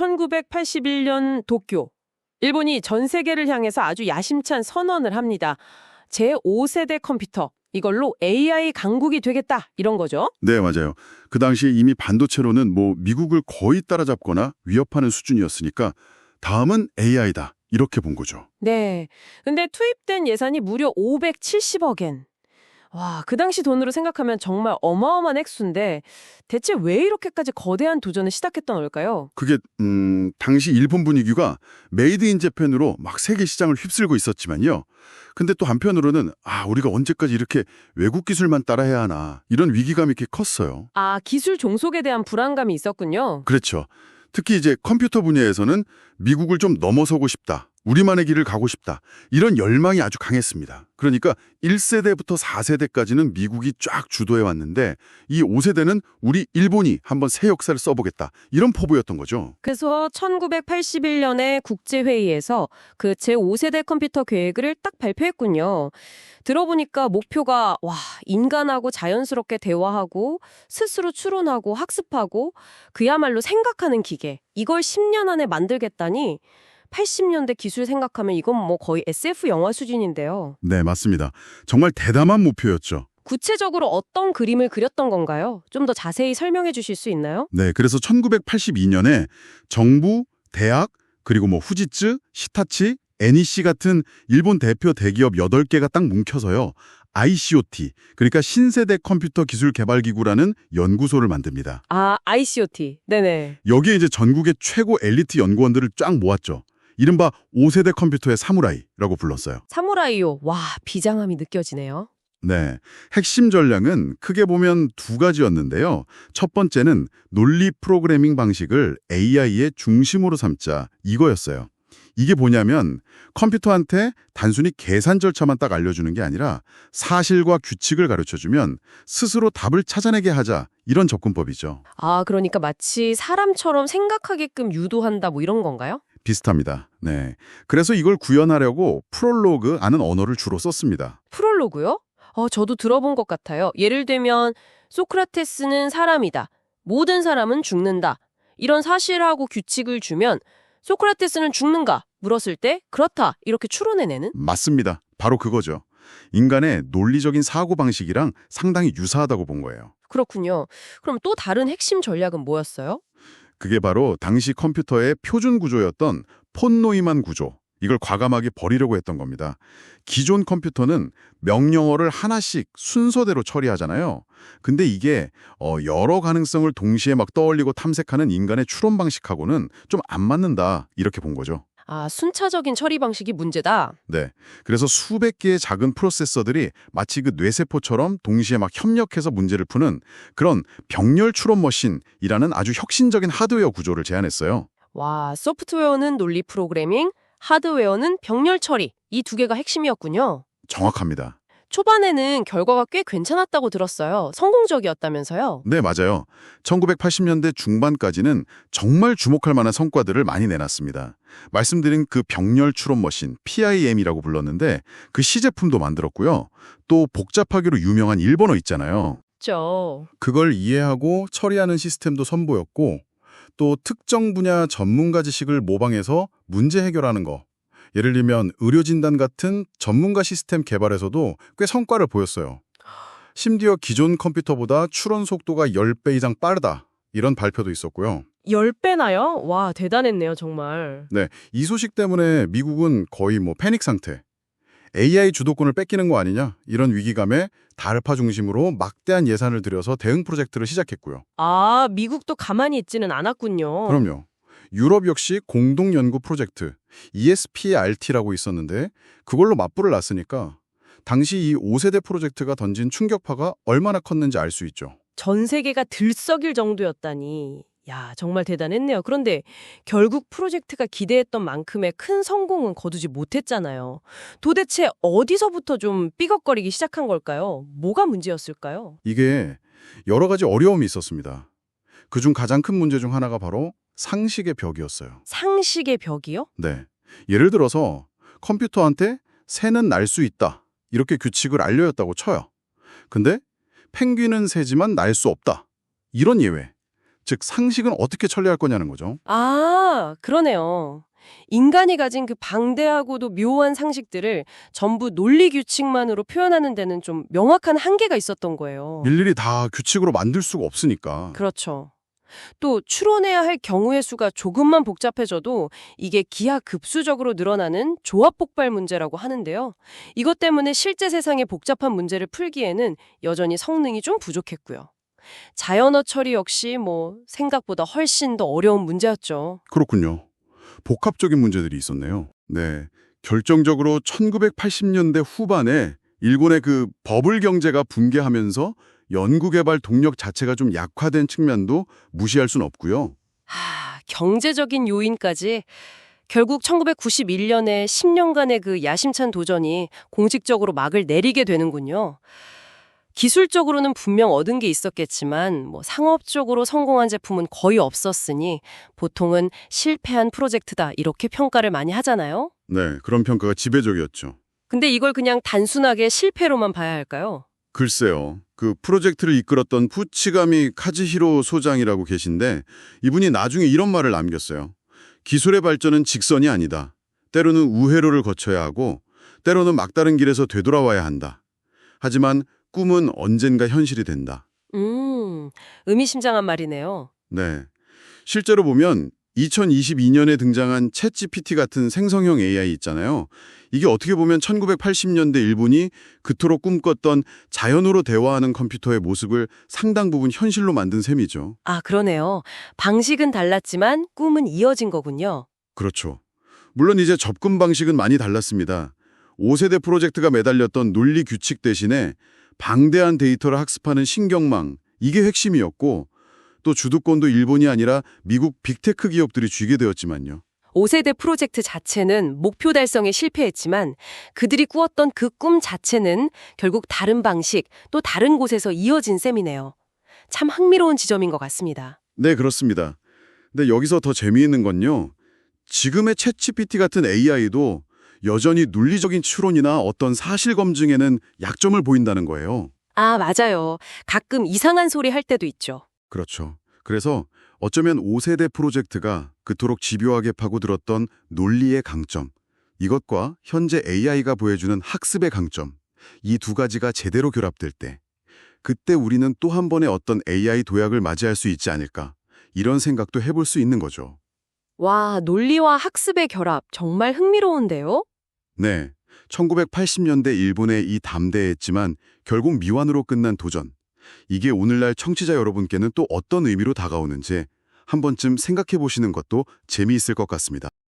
1981년 도쿄. 일본이 전 세계를 향해서 아주 야심찬 선언을 합니다. 제5세대 컴퓨터. 이걸로 AI 강국이 되겠다. 이런 거죠. 네, 맞아요. 그 당시에 이미 반도체로는 뭐 미국을 거의 따라잡거나 위협하는 수준이었으니까 다음은 AI다. 이렇게 본 거죠. 네. 근데 투입된 예산이 무려 570억엔. 와, 그 당시 돈으로 생각하면 정말 어마어마한 액수인데 대체 왜 이렇게까지 거대한 도전을 시작했던 걸까요? 그게 음, 당시 일본 분위기가 메이드 인 재팬으로 막 세계 시장을 휩쓸고 있었지만요. 근데 또 한편으로는 아, 우리가 언제까지 이렇게 외국 기술만 따라해야 하나 이런 위기감이 이렇게 컸어요. 아, 기술 종속에 대한 불안감이 있었군요. 그렇죠. 특히 이제 컴퓨터 분야에서는 미국을 좀 넘어서고 싶다. 우리만의 길을 가고 싶다. 이런 열망이 아주 강했습니다. 그러니까 1세대부터 4세대까지는 미국이 쫙 주도해 왔는데 이 5세대는 우리 일본이 한번 새 역사를 써보겠다. 이런 포부였던 거죠. 그래서 1981년에 국제회의에서 그 제5세대 컴퓨터 계획을 딱 발표했군요. 들어보니까 목표가 와, 인간하고 자연스럽게 대화하고 스스로 추론하고 학습하고 그야말로 생각하는 기계. 이걸 10년 안에 만들겠다니 80년대 기술 생각하면 이건 뭐 거의 SF 영화 수준인데요. 네, 맞습니다. 정말 대담한 목표였죠. 구체적으로 어떤 그림을 그렸던 건가요? 좀 더 자세히 설명해 주실 수 있나요? 네, 그래서 1982년에 정부, 대학, 그리고 뭐 후지츠, 시타치, NEC 같은 일본 대표 대기업 8개가 딱 뭉쳐서요. ICOT, 그러니까 신세대 컴퓨터 기술 개발 기구라는 연구소를 만듭니다. 아, ICOT. 네네. 여기에 이제 전국의 최고 엘리트 연구원들을 쫙 모았죠. 이른바 5세대 컴퓨터의 사무라이라고 불렀어요. 사무라이요. 와, 비장함이 느껴지네요. 네. 핵심 전략은 크게 보면 두 가지였는데요. 첫 번째는 논리 프로그래밍 방식을 AI의 중심으로 삼자 이거였어요. 이게 뭐냐면 컴퓨터한테 단순히 계산 절차만 딱 알려주는 게 아니라 사실과 규칙을 가르쳐주면 스스로 답을 찾아내게 하자 이런 접근법이죠. 아, 그러니까 마치 사람처럼 생각하게끔 유도한다 뭐 이런 건가요? 비슷합니다. 네. 그래서 이걸 구현하려고 프롤로그 아는 언어를 주로 썼습니다. 프롤로그요? 어, 저도 들어본 것 같아요. 예를 들면 소크라테스는 사람이다. 모든 사람은 죽는다. 이런 사실하고 규칙을 주면 소크라테스는 죽는가? 물었을 때 그렇다. 이렇게 추론해내는? 맞습니다. 바로 그거죠. 인간의 논리적인 사고방식이랑 상당히 유사하다고 본 거예요. 그렇군요. 그럼 또 다른 핵심 전략은 뭐였어요? 그게 바로 당시 컴퓨터의 표준 구조였던 폰 노이만 구조. 이걸 과감하게 버리려고 했던 겁니다. 기존 컴퓨터는 명령어를 하나씩 순서대로 처리하잖아요. 근데 이게 어, 여러 가능성을 동시에 막 떠올리고 탐색하는 인간의 추론 방식하고는 좀 안 맞는다 이렇게 본 거죠. 아, 순차적인 처리 방식이 문제다. 네. 그래서 수백 개의 작은 프로세서들이 마치 그 뇌세포처럼 동시에 막 협력해서 문제를 푸는 그런 병렬 추론 머신이라는 아주 혁신적인 하드웨어 구조를 제안했어요. 와, 소프트웨어는 논리 프로그래밍, 하드웨어는 병렬 처리. 이 두 개가 핵심이었군요. 정확합니다. 초반에는 결과가 꽤 괜찮았다고 들었어요. 성공적이었다면서요? 네, 맞아요. 1980년대 중반까지는 정말 주목할 만한 성과들을 많이 내놨습니다. 말씀드린 그 병렬 추론 머신 PIM이라고 불렀는데 그 시제품도 만들었고요. 또 복잡하기로 유명한 일본어 있잖아요. 그렇죠. 그걸 이해하고 처리하는 시스템도 선보였고 또 특정 분야 전문가 지식을 모방해서 문제 해결하는 거. 예를 들면 의료진단 같은 전문가 시스템 개발에서도 꽤 성과를 보였어요. 심지어 기존 컴퓨터보다 추론 속도가 10배 이상 빠르다. 이런 발표도 있었고요. 10배나요? 와, 대단했네요, 정말. 네, 이 소식 때문에 미국은 거의 뭐 패닉 상태. AI 주도권을 뺏기는 거 아니냐? 이런 위기감에 다르파 중심으로 막대한 예산을 들여서 대응 프로젝트를 시작했고요. 아, 미국도 가만히 있지는 않았군요. 그럼요. 유럽 역시 공동 연구 프로젝트 ESPRT라고 있었는데 그걸로 맞불을 놨으니까 당시 이 5세대 프로젝트가 던진 충격파가 얼마나 컸는지 알 수 있죠. 전 세계가 들썩일 정도였다니. 야, 정말 대단했네요. 그런데 결국 프로젝트가 기대했던 만큼의 큰 성공은 거두지 못했잖아요. 도대체 어디서부터 좀 삐걱거리기 시작한 걸까요? 뭐가 문제였을까요? 이게 여러 가지 어려움이 있었습니다. 그중 가장 큰 문제 중 하나가 바로 상식의 벽이었어요. 상식의 벽이요? 네. 예를 들어서 컴퓨터한테 새는 날 수 있다. 이렇게 규칙을 알려였다고 쳐요. 근데 펭귄은 새지만 날 수 없다. 이런 예외. 즉 상식은 어떻게 처리할 거냐는 거죠. 아, 그러네요. 인간이 가진 그 방대하고도 묘한 상식들을 전부 논리 규칙만으로 표현하는 데는 좀 명확한 한계가 있었던 거예요. 일일이 다 규칙으로 만들 수가 없으니까. 그렇죠. 또 추론해야 할 경우의 수가 조금만 복잡해져도 이게 기하급수적으로 늘어나는 조합 폭발 문제라고 하는데요. 이것 때문에 실제 세상의 복잡한 문제를 풀기에는 여전히 성능이 좀 부족했고요. 자연어 처리 역시 뭐 생각보다 훨씬 더 어려운 문제였죠. 그렇군요. 복합적인 문제들이 있었네요. 네. 결정적으로 1980년대 후반에 일본의 그 버블 경제가 붕괴하면서 연구개발 동력 자체가 좀 약화된 측면도 무시할 순 없고요. 하, 경제적인 요인까지 결국 1991년에 10년간의 그 야심찬 도전이 공식적으로 막을 내리게 되는군요. 기술적으로는 분명 얻은 게 있었겠지만 뭐 상업적으로 성공한 제품은 거의 없었으니 보통은 실패한 프로젝트다 이렇게 평가를 많이 하잖아요. 네, 그런 평가가 지배적이었죠. 근데 이걸 그냥 단순하게 실패로만 봐야 할까요? 글쎄요. 그 프로젝트를 이끌었던 푸치가미 카즈히로 소장이라고 계신데 이분이 나중에 이런 말을 남겼어요. 기술의 발전은 직선이 아니다. 때로는 우회로를 거쳐야 하고 때로는 막다른 길에서 되돌아와야 한다. 하지만 꿈은 언젠가 현실이 된다. 음, 의미심장한 말이네요. 네. 실제로 보면 2022년에 등장한 챗GPT 같은 생성형 AI 있잖아요. 이게 어떻게 보면 1980년대 일본이 그토록 꿈꿨던 자연으로 대화하는 컴퓨터의 모습을 상당 부분 현실로 만든 셈이죠. 아, 그러네요. 방식은 달랐지만 꿈은 이어진 거군요. 그렇죠. 물론 이제 접근 방식은 많이 달랐습니다. 5세대 프로젝트가 매달렸던 논리 규칙 대신에 방대한 데이터를 학습하는 신경망, 이게 핵심이었고 또 주도권도 일본이 아니라 미국 빅테크 기업들이 쥐게 되었지만요. 5세대 프로젝트 자체는 목표 달성에 실패했지만 그들이 꾸었던 그 꿈 자체는 결국 다른 방식 또 다른 곳에서 이어진 셈이네요. 참 흥미로운 지점인 것 같습니다. 네, 그렇습니다. 근데 여기서 더 재미있는 건요. 지금의 챗GPT 같은 AI도 여전히 논리적인 추론이나 어떤 사실 검증에는 약점을 보인다는 거예요. 아, 맞아요. 가끔 이상한 소리 할 때도 있죠. 그렇죠. 그래서 어쩌면 5세대 프로젝트가 그토록 집요하게 파고들었던 논리의 강점, 이것과 현재 AI가 보여주는 학습의 강점, 이 두 가지가 제대로 결합될 때, 그때 우리는 또 한 번의 어떤 AI 도약을 맞이할 수 있지 않을까, 이런 생각도 해볼 수 있는 거죠. 와, 논리와 학습의 결합 정말 흥미로운데요? 네, 1980년대 일본의 이 담대했지만 결국 미완으로 끝난 도전. 이게 오늘날 청취자 여러분께는 또 어떤 의미로 다가오는지 한 번쯤 생각해 보시는 것도 재미있을 것 같습니다.